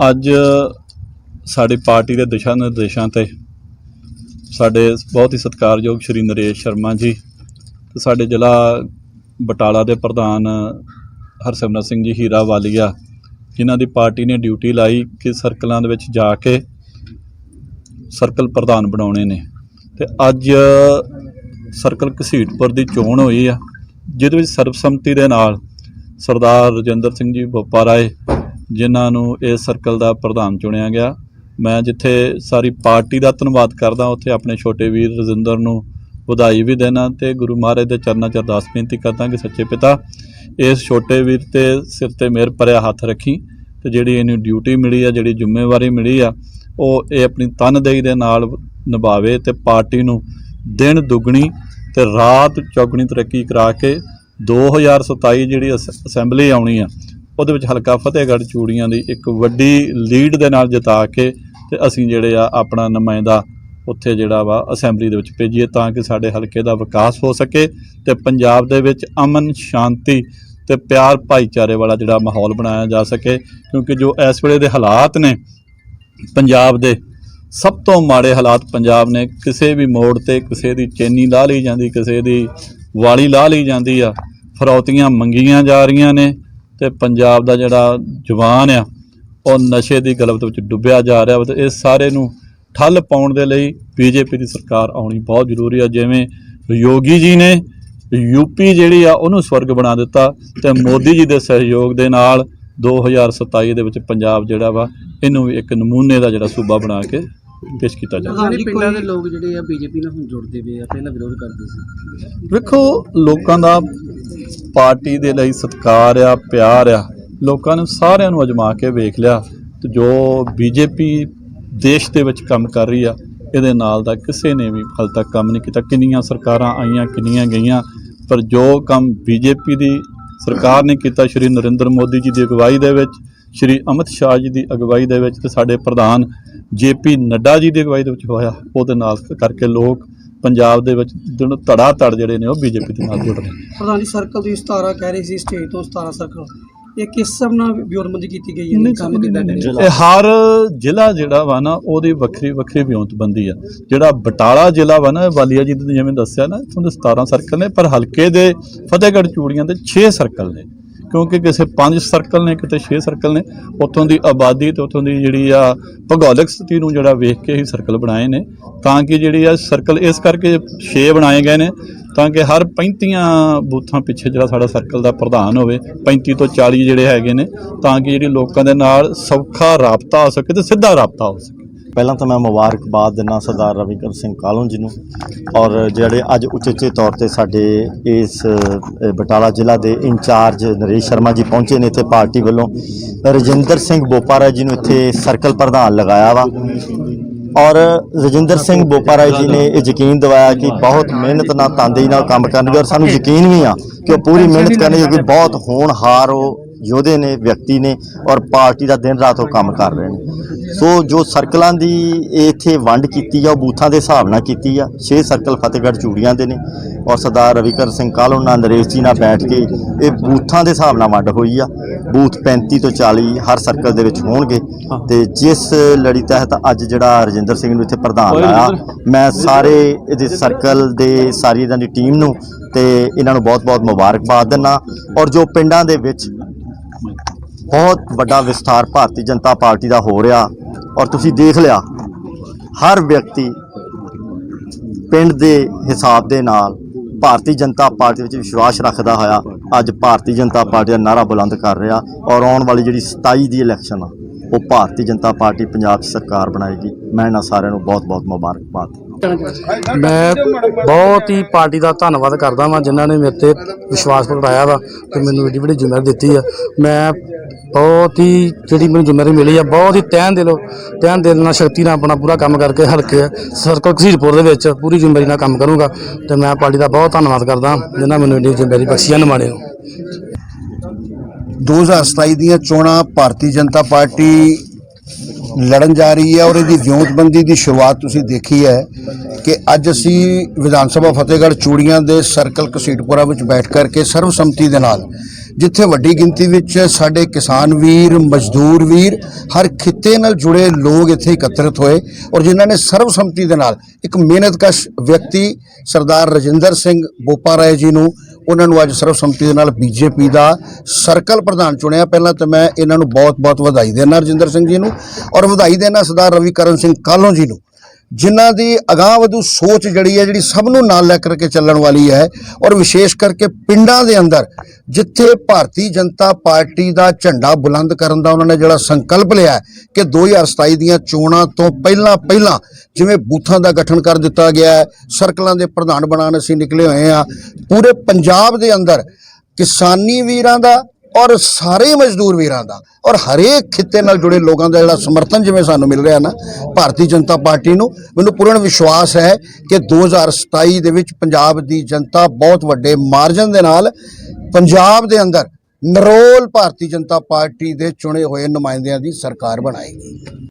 ਅੱਜ ਸਾਡੀ ਪਾਰਟੀ ਦੇ ਦਿਸ਼ਾ ਨਿਰਦੇਸ਼ਾਂ ਤੇ ਸਾਡੇ ਬਹੁਤ ਹੀ ਸਤਿਕਾਰਯੋਗ ਸ਼੍ਰੀ ਨਰੇਸ਼ ਸ਼ਰਮਾ ਜੀ ਤੇ ਸਾਡੇ ਜ਼ਿਲ੍ਹਾ ਬਟਾਲਾ ਦੇ ਪ੍ਰਧਾਨ ਹਰਸਿਮਰਤ ਸਿੰਘ ਜੀ ਹੀਰਾ ਵਾਲੀਆ ਜਿਨ੍ਹਾਂ ਦੀ ਪਾਰਟੀ ਨੇ ਡਿਊਟੀ ਲਾਈ ਕਿ ਸਰਕਲਾਂ ਦੇ ਵਿੱਚ ਜਾ ਕੇ ਸਰਕਲ ਪ੍ਰਧਾਨ ਬਣਾਉਣੇ ਨੇ। ਤੇ ਅੱਜ ਸਰਕਲ ਘਸੀਟਪੁਰ ਦੀ ਚੋਣ ਹੋਈ ਆ, ਜਿਹਦੇ ਵਿੱਚ ਸਰਬਸੰਮਤੀ ਦੇ ਨਾਲ ਸਰਦਾਰ ਰਜਿੰਦਰ ਸਿੰਘ ਜੀ ਬੋਪਾ ਰਾਏ ਜਿਨ੍ਹਾਂ ਨੂੰ ਇਸ ਸਰਕਲ ਦਾ ਪ੍ਰਧਾਨ ਚੁਣਿਆ ਗਿਆ। ਮੈਂ ਜਿੱਥੇ ਸਾਰੀ ਪਾਰਟੀ ਦਾ ਧੰਨਵਾਦ ਕਰਦਾ, ਉੱਥੇ ਆਪਣੇ ਛੋਟੇ ਵੀਰ ਰਜਿੰਦਰ ਨੂੰ ਵਧਾਈ ਵੀ ਦੇਣਾ ਤੇ ਗੁਰੂ ਮਹਾਰਾਜ ਦੇ ਚਰਨਾਂ 'ਚ ਅਰਦਾਸ ਬੇਨਤੀ ਕਰਦਾ ਕਿ ਸੱਚੇ ਪਿਤਾ, ਇਸ ਛੋਟੇ ਵੀਰ ਤੇ ਸਿਰ ਤੇ ਮਿਹਰ ਭਰਿਆ ਹੱਥ ਰੱਖੀ ਤੇ ਜਿਹੜੀ ਇਹਨੂੰ ਡਿਊਟੀ ਮਿਲੀ ਆ, ਜਿਹੜੀ ਜ਼ਿੰਮੇਵਾਰੀ ਮਿਲੀ ਆ, ਉਹ ਇਹ ਆਪਣੀ ਤਨਦੇਹੀ ਦੇ ਨਾਲ ਨਿਭਾਵੇ ਤੇ ਪਾਰਟੀ ਨੂੰ ਦਿਨ ਦੁੱਗਣੀ ਤੇ ਰਾਤ ਚੌਗਣੀ ਤਰੱਕੀ ਕਰਾ ਕੇ 2027 ਜਿਹੜੀ ਅਸ- ਅਸੈਂਬਲੀ ਆਉਣੀ ਆ ਉਹਦੇ ਵਿੱਚ ਹਲਕਾ ਫਤਿਹਗੜ੍ਹ ਚੂੜੀਆਂ ਦੀ ਇੱਕ ਵੱਡੀ ਲੀਡ ਦੇ ਨਾਲ ਜਿਤਾ ਕੇ ਤੇ ਅਸੀਂ ਜਿਹੜੇ ਆ ਆਪਣਾ ਨੁਮਾਇੰਦਾ ਉੱਥੇ ਜਿਹੜਾ ਵਾ ਅਸੈਂਬਲੀ ਦੇ ਵਿੱਚ ਭੇਜੀਏ ਤਾਂ ਕਿ ਸਾਡੇ ਹਲਕੇ ਦਾ ਵਿਕਾਸ ਹੋ ਸਕੇ ਤੇ ਪੰਜਾਬ ਦੇ ਵਿੱਚ ਅਮਨ, ਸ਼ਾਂਤੀ ਤੇ ਪਿਆਰ ਭਾਈਚਾਰੇ ਵਾਲਾ ਜਿਹੜਾ ਮਾਹੌਲ ਬਣਾਇਆ ਜਾ ਸਕੇ, ਕਿਉਂਕਿ ਜੋ ਇਸ ਵੇਲੇ ਦੇ ਹਾਲਾਤ ਨੇ ਪੰਜਾਬ ਦੇ ਸਭ ਤੋਂ ਮਾੜੇ ਹਾਲਾਤ ਪੰਜਾਬ ਨੇ, ਕਿਸੇ ਵੀ ਮੋੜ ਤੇ ਕਿਸੇ ਦੀ ਚੈਨੀ ਲਾ ਲਈ ਜਾਂਦੀ, ਕਿਸੇ ਦੀ ਵਾਲੀ ਲਾ ਲਈ ਜਾਂਦੀ ਆ, ਫਰੌਤੀਆਂ ਮੰਗੀਆਂ ਜਾ ਰਹੀਆਂ ਨੇ ਤੇ ਪੰਜਾਬ ਦਾ ਜਿਹੜਾ ਜਵਾਨ ਆ ਉਹ ਨਸ਼ੇ ਦੀ ਗਲਬਤ ਵਿੱਚ ਡੁੱਬਿਆ ਜਾ ਰਿਹਾ ਵਾ ਤੇ ਇਸ ਸਾਰੇ ਨੂੰ ਠੱਲ ਪਾਉਣ ਦੇ ਲਈ ਬੀਜੇਪੀ ਦੀ ਸਰਕਾਰ ਆਉਣੀ ਬਹੁਤ ਜ਼ਰੂਰੀ ਆ ਜਿਵੇਂ ਯੋਗੀ ਜੀ ਨੇ ਯੂਪੀ ਜਿਹੜੀ ਆ ਉਹਨੂੰ ਸਵਰਗ ਬਣਾ ਦਿੱਤਾ ਤੇ ਮੋਦੀ ਜੀ ਦੇ ਸਹਿਯੋਗ ਦੇ ਨਾਲ 2027 ਦੇ ਵਿੱਚ ਪੰਜਾਬ ਜਿਹੜਾ ਵਾ ਇਹਨੂੰ ਵੀ ਇੱਕ ਨਮੂਨੇ ਦਾ ਜਿਹੜਾ ਸੂਬਾ ਬਣਾ ਕੇ ਪੇਸ਼ ਕੀਤਾ ਜਾਵੇ। ਸਾਰੇ ਪਿੰਡਾਂ ਦੇ ਲੋਕ ਜਿਹੜੇ ਆ ਬੀਜੇਪੀ ਨਾਲ ਹੁਣ ਜੁੜਦੇ ਪਏ ਆ ਪਹਿਲਾਂ ਵਿਰੋਧ ਕਰਦੇ ਸੀ। ਵੇਖੋ ਲੋਕਾਂ ਦਾ ਪਾਰਟੀ ਦੇ ਲਈ ਸਤਿਕਾਰ ਆ, ਪਿਆਰ ਆ, ਲੋਕਾਂ ਨੇ ਸਾਰਿਆਂ ਨੂੰ ਅਜਮਾ ਕੇ ਵੇਖ ਲਿਆ ਤੇ ਜੋ ਬੀਜੇਪੀ ਦੇਸ਼ ਦੇ ਵਿੱਚ ਕੰਮ ਕਰ ਰਹੀ ਆ, ਇਹਦੇ ਨਾਲ ਦਾ ਕਿਸੇ ਨੇ ਵੀ ਹਾਲ ਤੱਕ ਕੰਮ ਨਹੀਂ ਕੀਤਾ। ਕਿੰਨੀਆਂ ਸਰਕਾਰਾਂ ਆਈਆਂ, ਕਿੰਨੀਆਂ ਗਈਆਂ, ਪਰ ਜੋ ਕੰਮ ਬੀਜੇਪੀ ਦੀ ਸਰਕਾਰ ਨੇ ਕੀਤਾ, ਸ਼੍ਰੀ ਨਰਿੰਦਰ ਮੋਦੀ ਜੀ ਦੀ ਅਗਵਾਈ ਦੇ ਵਿੱਚ, ਸ਼੍ਰੀ ਅਮਿਤ ਸ਼ਾਹ ਜੀ ਦੀ ਅਗਵਾਈ ਦੇ ਵਿੱਚ ਤੇ ਸਾਡੇ ਪ੍ਰਧਾਨ ਜੇਪੀ ਨੱਡਾ ਜੀ ਦੀ ਅਗਵਾਈ ਦੇ ਵਿੱਚ ਹੋਇਆ, ਉਹਦੇ ਨਾਲ ਕਰਕੇ ਲੋਕ ਪੰਜਾਬ ਦੇ ਵਿੱਚ ਦਿਨ ਧੜਾ ਧੜ ਜਿਹੜੇ ਨੇ ਉਹ ਬੀਜੇਪੀ ਦੇ ਨਾਲ ਜੁੜ ਰਹੇ ਨੇ। ਪ੍ਰਧਾਨ ਜੀ ਸਰਕਲ ਦੀ 17 ਕਹਿ ਰਹੇ ਸੀ ਸਟੇਟ ਤੋਂ 17 ਸਰਕਲ। ਇਹ ਕਿਸ ਸਭ ਨਾਲ ਵਿਉਂਤਬੰਦੀ ਕੀਤੀ ਗਈ ਹੈ? ਕੰਮ ਕਿੱਦਾਂ ਇਹ ਹਰ ਜ਼ਿਲ੍ਹਾ ਜਿਹੜਾ ਵਾ ਨਾ ਉਹਦੀ ਵੱਖਰੀ ਵੱਖਰੀ ਵਿਉਂਤਬੰਦੀ ਆ। ਜਿਹੜਾ ਬਟਾਲਾ ਜ਼ਿਲ੍ਹਾ ਵਾ ਨਾ ਇਹ ਵਾਲੀਆ ਜੀ ਨੇ ਜਿਵੇਂ ਦੱਸਿਆ ਨਾ ਇੱਥੋਂ ਦੇ 17 ਸਰਕਲ ਨੇ ਪਰ ਹਲਕੇ ਦੇ ਫਤਿਹਗੜ੍ਹ ਚੂੜੀਆਂ ਦੇ 6 ਸਰਕਲ ਨੇ। ਕਿਉਂਕਿ ਕਿਸੇ ਪੰਜ ਸਰਕਲ ਨੇ, ਕਿਤੇ ਛੇ ਸਰਕਲ ਨੇ, ਉੱਥੋਂ ਦੀ ਆਬਾਦੀ ਤੇ ਉੱਥੋਂ ਦੀ ਜਿਹੜੀ ਆ ਭੂਗੋਲਿਕ ਸਥਿਤੀ ਨੂੰ ਜਿਹੜਾ ਵੇਖ ਕੇ ਹੀ ਸਰਕਲ ਬਣਾਏ ਨੇ। ਤਾਂ ਕਿ ਜਿਹੜੀ ਆ ਸਰਕਲ ਇਸ ਕਰਕੇ ਛੇ ਬਣਾਏ ਗਏ ਨੇ, ਤਾਂ ਕਿ ਹਰ 35 ਬੂਥਾਂ ਪਿੱਛੇ ਜਿਹੜਾ ਸਾਡਾ ਸਰਕਲ ਦਾ ਪ੍ਰਧਾਨ ਹੋਵੇ 35 ਤੋਂ 40 ਜਿਹੜੇ ਹੈਗੇ ਨੇ, ਤਾਂ ਕਿ ਜਿਹੜੀ ਲੋਕਾਂ ਦੇ ਨਾਲ ਸੌਖਾ ਰਾਬਤਾ ਹੋ ਸਕੇ ਤੇ ਸਿੱਧਾ ਰਾਬਤਾ ਹੋ ਸਕੇ। ਪਹਿਲਾਂ ਤਾਂ ਮੈਂ ਮੁਬਾਰਕਬਾਦ ਦਿੰਦਾ ਸਰਦਾਰ ਰਵਿਕਰ ਸਿੰਘ ਕਾਲੋਂ ਜੀ ਨੂੰ ਔਰ ਜਿਹੜੇ ਅੱਜ ਉਚੇਚੇ ਤੌਰ ਤੇ ਸਾਡੇ ਇਸ ਬਟਾਲਾ ਜ਼ਿਲ੍ਹਾ ਦੇ ਇੰਚਾਰਜ ਨਰੇਸ਼ ਸ਼ਰਮਾ ਜੀ ਪਹੁੰਚੇ ਨੇ ਇੱਥੇ ਪਾਰਟੀ ਵੱਲੋਂ, ਰਜਿੰਦਰ ਸਿੰਘ ਬੋਪਾਰਾ ਜੀ ਨੂੰ ਇੱਥੇ ਸਰਕਲ ਪ੍ਰਧਾਨ ਲਗਾਇਆ ਵਾ ਔਰ ਰਜਿੰਦਰ ਸਿੰਘ ਬੋਪਾਰਾ ਜੀ ਨੇ ਇਹ ਯਕੀਨ ਦਿਵਾਇਆ ਕਿ ਬਹੁਤ ਮਿਹਨਤ ਨਾਲ ਤਨਦੇਹੀ ਨਾਲ ਕੰਮ ਕਰਨਗੇ ਔਰ ਸਾਨੂੰ ਯਕੀਨ ਵੀ ਆ ਕਿ ਉਹ ਪੂਰੀ ਮਿਹਨਤ ਕਰਨਗੇ ਕਿਉਂਕਿ ਬਹੁਤ ਹੋਣਹਾਰ ਉਹ ਯੋਧੇ ਨੇ ਵਿਅਕਤੀ ਨੇ ਔਰ ਪਾਰਟੀ ਦਾ ਦਿਨ ਰਾਤ ਉਹ ਕੰਮ ਕਰ ਰਹੇ ਨੇ। ਸੋ ਜੋ ਸਰਕਲਾਂ ਦੀ ਇੱਥੇ ਵੰਡ ਕੀਤੀ ਆ ਉਹ ਬੂਥਾਂ ਦੇ ਹਿਸਾਬ ਨਾਲ ਕੀਤੀ ਆ। 6 ਸਰਕਲ ਫਤਿਹਗੜ੍ਹ ਚੂੜੀਆਂ ਦੇ ਨੇ ਔਰ ਸਰਦਾਰ ਰਵਿਕਰ ਸਿੰਘ ਕਾਲੋਂ ਨਾਲ ਨਰੇਸ਼ ਜੀ ਨਾਲ ਬੈਠ ਕੇ ਇਹ ਬੂਥਾਂ ਦੇ ਹਿਸਾਬ ਨਾਲ ਵੰਡ ਹੋਈ ਆ। ਬੂਥ 35 ਤੋਂ 40 ਹਰ ਸਰਕਲ ਦੇ ਵਿੱਚ ਹੋਣਗੇ। ਤੇ ਜਿਸ ਲੜੀ ਤਹਿਤ ਅੱਜ ਜਿਹੜਾ ਰਜਿੰਦਰ ਸਿੰਘ ਨੂੰ ਇੱਥੇ ਪ੍ਰਧਾਨ ਲਾਇਆ ਮੈਂ ਸਾਰੇ ਇਹਦੇ ਸਰਕਲ ਦੇ ਸਾਰੀ ਇਹਨਾਂ ਦੀ ਟੀਮ ਨੂੰ ਤੇ ਇਹਨਾਂ ਨੂੰ ਬਹੁਤ-ਬਹੁਤ ਮੁਬਾਰਕਬਾਦ ਦਿੰਦਾ। ਔਰ ਜੋ ਪਿੰਡਾਂ ਦੇ ਵਿੱਚ ਬਹੁਤ ਵੱਡਾ ਵਿਸਥਾਰ ਭਾਰਤੀ ਜਨਤਾ ਪਾਰਟੀ ਦਾ ਹੋ ਰਿਹਾ ਔਰ ਤੁਸੀਂ ਦੇਖ ਲਿਆ, ਹਰ ਵਿਅਕਤੀ ਪਿੰਡ ਦੇ ਹਿਸਾਬ ਦੇ ਨਾਲ ਭਾਰਤੀ ਜਨਤਾ ਪਾਰਟੀ ਵਿੱਚ ਵਿਸ਼ਵਾਸ ਰੱਖਦਾ ਹੋਇਆ ਅੱਜ ਭਾਰਤੀ ਜਨਤਾ ਪਾਰਟੀ ਦਾ ਨਾਰਾ ਬੁਲੰਦ ਕਰ ਰਿਹਾ ਔਰ ਆਉਣ ਵਾਲੀ ਜਿਹੜੀ 27 ਦੀ ਇਲੈਕਸ਼ਨ ਆ, ਉਹ ਭਾਰਤੀ ਜਨਤਾ ਪਾਰਟੀ ਪੰਜਾਬ 'ਚ ਸਰਕਾਰ ਬਣਾਏਗੀ। ਮੈਂ ਇਹਨਾਂ ਸਾਰਿਆਂ ਨੂੰ ਬਹੁਤ-ਬਹੁਤ ਮੁਬਾਰਕਬਾਦ। ਮੈਂ ਬਹੁਤ ਹੀ ਪਾਰਟੀ ਦਾ ਧੰਨਵਾਦ ਕਰਦਾ ਵਾਂ ਜਿਨ੍ਹਾਂ ਨੇ ਮੇਰੇ ਤੇ ਵਿਸ਼ਵਾਸ ਪ੍ਰਗਟਾਇਆ ਵਾ ਤੇ ਮੈਨੂੰ ਏਡੀ ਵੱਡੀ ਜ਼ਿੰਮੇਵਾਰੀ ਦਿੱਤੀ ਆ। ਮੈਂ ਬਹੁਤ ਹੀ ਜਿਹੜੀ ਮੈਨੂੰ ਜ਼ਿੰਮੇਵਾਰੀ ਮਿਲੀ ਆ ਬਹੁਤ ਹੀ ਤਹਿਨ ਦਿਲੋਂ ਤਹਿਨ ਦਿਲ ਨਾਲ ਸ਼ਕਤੀ ਨਾਲ ਆਪਣਾ ਪੂਰਾ ਕੰਮ ਕਰਕੇ ਹਲਕੇ ਸਰਕਲ ਘਸੀਟਪੁਰ ਦੇ ਵਿੱਚ ਪੂਰੀ ਜ਼ਿੰਮੇਵਾਰੀ ਨਾਲ ਕੰਮ ਕਰੂੰਗਾ ਤੇ ਮੈਂ ਪਾਰਟੀ ਦਾ ਬਹੁਤ ਧੰਨਵਾਦ ਕਰਦਾ ਜਿਨ੍ਹਾਂ ਮੈਨੂੰ ਏਡੀ ਜ਼ਿੰਮੇਵਾਰੀ ਬਖਸ਼ੀ ਆ ਨਿਮਾਣੇ ਨੂੰ। 2027 ਦੀਆਂ ਚੋਣਾਂ ਭਾਰਤੀ ਜਨਤਾ ਪਾਰਟੀ ਲੜਨ ਜਾ ਰਹੀ ਹੈ ਔਰ ਇਹਦੀ ਵਿਉਂਤਬੰਦੀ ਦੀ ਸ਼ੁਰੂਆਤ ਤੁਸੀਂ ਦੇਖੀ ਹੈ ਕਿ ਅੱਜ ਅਸੀਂ ਵਿਧਾਨ ਸਭਾ ਫਤਿਹਗੜ੍ਹ ਚੂੜੀਆਂ ਦੇ ਸਰਕਲ ਕਸੀਟਪੁਰਾ ਵਿੱਚ ਬੈਠ ਕਰਕੇ ਸਰਵਸੰਮਤੀ ਦੇ ਨਾਲ, ਜਿੱਥੇ ਵੱਡੀ ਗਿਣਤੀ ਵਿੱਚ ਸਾਡੇ ਕਿਸਾਨ ਵੀਰ, ਮਜ਼ਦੂਰ ਵੀਰ, ਹਰ ਖਿੱਤੇ ਨਾਲ ਜੁੜੇ ਲੋਕ ਇੱਥੇ ਇਕੱਤਰਿਤ ਹੋਏ ਔਰ ਜਿਨ੍ਹਾਂ ਨੇ ਸਰਬਸੰਮਤੀ ਦੇ ਨਾਲ ਇੱਕ ਮਿਹਨਤਕਸ਼ ਵਿਅਕਤੀ ਸਰਦਾਰ ਰਜਿੰਦਰ ਸਿੰਘ ਬੋਪਾ ਰਾਏ ਜੀ ਨੂੰ ਉਹਨਾਂ ਨੂੰ ਅੱਜ ਸਰਬਸੰਮਤੀ ਦੇ ਨਾਲ ਬੀਜੇਪੀ ਦਾ ਸਰਕਲ ਪ੍ਰਧਾਨ ਚੁਣਿਆ। ਪਹਿਲਾਂ ਤਾਂ ਮੈਂ ਇਹਨਾਂ ਨੂੰ ਬਹੁਤ-ਬਹੁਤ ਵਧਾਈ ਦੇਣਾ ਰਜਿੰਦਰ ਸਿੰਘ ਜੀ ਨੂੰ ਔਰ ਵਧਾਈ ਦੇਣਾ ਸਰਦਾਰ ਰਵੀਕਰਨ ਸਿੰਘ ਕਾਲੋਂ ਜੀ ਨੂੰ। ਜਿਨ੍ਹਾਂ ਦੀ ਅਗਾਂਹਵਧੂ ਸੋਚ ਜਿਹੜੀ ਹੈ, ਜਿਹੜੀ ਸਭ ਨੂੰ ਨਾਲ ਲੈ ਕਰਕੇ ਚੱਲਣ ਵਾਲੀ ਹੈ ਔਰ ਵਿਸ਼ੇਸ਼ ਕਰਕੇ ਪਿੰਡਾਂ ਦੇ ਅੰਦਰ ਜਿੱਥੇ ਭਾਰਤੀ ਜਨਤਾ ਪਾਰਟੀ ਦਾ ਝੰਡਾ ਬੁਲੰਦ ਕਰਨ ਦਾ ਉਹਨਾਂ ਨੇ ਜਿਹੜਾ ਸੰਕਲਪ ਲਿਆ ਹੈ ਕਿ 2027 ਦੀਆਂ ਚੋਣਾਂ ਤੋਂ ਪਹਿਲਾਂ ਪਹਿਲਾਂ ਜਿਵੇਂ ਬੂਥਾਂ ਦਾ ਗਠਨ ਕਰ ਦਿੱਤਾ ਗਿਆ ਹੈ, ਸਰਕਲਾਂ ਦੇ ਪ੍ਰਧਾਨ ਬਣਾਉਣ ਅਸੀਂ ਨਿਕਲੇ ਹੋਏ ਆ ਪੂਰੇ ਪੰਜਾਬ ਦੇ ਅੰਦਰ ਕਿਸਾਨੀ ਵੀਰਾਂ ਦਾ ਔਰ ਸਾਰੇ ਮਜ਼ਦੂਰ ਵੀਰਾਂ ਦਾ, ਔਰ ਹਰੇਕ ਖਿੱਤੇ ਨਾਲ ਜੁੜੇ ਲੋਕਾਂ ਦਾ ਜਿਹੜਾ ਸਮਰਥਨ ਜਿਵੇਂ ਸਾਨੂੰ ਮਿਲ ਰਿਹਾ ਨਾ, ਭਾਰਤੀ ਜਨਤਾ ਪਾਰਟੀ ਨੂੰ, ਮੈਨੂੰ ਪੂਰਨ ਵਿਸ਼ਵਾਸ ਹੈ ਕਿ 2027 ਦੇ ਵਿੱਚ ਪੰਜਾਬ ਦੀ ਜਨਤਾ ਬਹੁਤ ਵੱਡੇ ਮਾਰਜਨ ਦੇ ਨਾਲ ਪੰਜਾਬ ਦੇ ਅੰਦਰ ਨਰੋਲ ਭਾਰਤੀ ਜਨਤਾ ਪਾਰਟੀ ਦੇ ਚੁਣੇ ਹੋਏ ਨੁਮਾਇੰਦਿਆਂ ਦੀ ਸਰਕਾਰ ਬਣਾਏਗੀ।